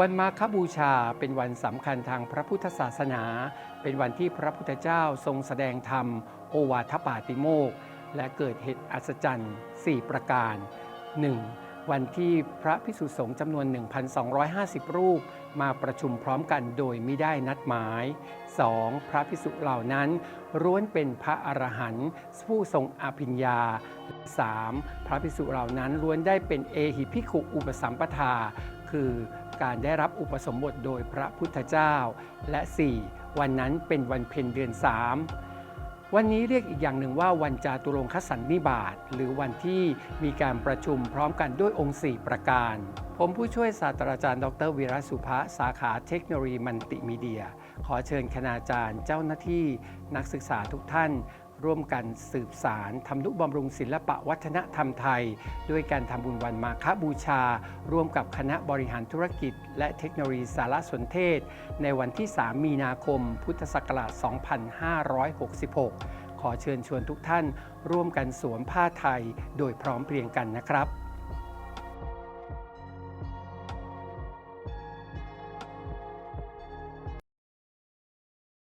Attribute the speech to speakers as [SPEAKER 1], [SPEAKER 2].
[SPEAKER 1] วันมาคบูชาเป็นวันสำคัญทางพระพุทธศาสนา เป็นวันที่พระพุทธเจ้าทรงแสดงธรรม โอวาทปาติโมก และเกิดเหตุอัศจรรย์ 4 ประการ 1. วันที่พระพิสุสงฆ์จำนวน 1,250 รูป มาประชุมพร้อมกันโดยไม่ได้นัดหมาย 2. พระพิสุเหล่านั้นร้วนเป็นพระอรหันต์ผู้ทรงอภิญญา 3. พระพิสุเหล่านั้นล้วนได้เป็นเอหิภิกขุอุปสัมปทา คือการได้รับอุปสมบทโดยพระพุทธเจ้า และ 4. วันนั้นเป็นวันเพ็ญเดือน 3 วันนี้เรียกอีกอย่างหนึ่งว่าวันจาตุรงคสันนิบาตหรือวันที่มีการประชุมพร้อมกันด้วยองค์ 4 ประการ ผมผู้ช่วยศาสตราจารย์ ดรวีระสุภะสาขาเทคโนโลยีมัลติมีเดีย ขอเชิญคณาจารย์เจ้าหน้าที่นักศึกษาทุกท่าน ร่วมกันสืบสารทำนุบำรุงศิลปะวัฒนธรรมไทย ด้วยการทำบุญวันมาคบูชา ร่วมกับคณะบริหารธุรกิจ และเทคโนโลยีสารสนเทศ ในวันที่ 3 มีนาคม พุทธศักราช 2566 ขอเชิญชวนทุกท่านร่วมกันสวมผ้าไทยโดยพร้อมเพรียงกันนะครับ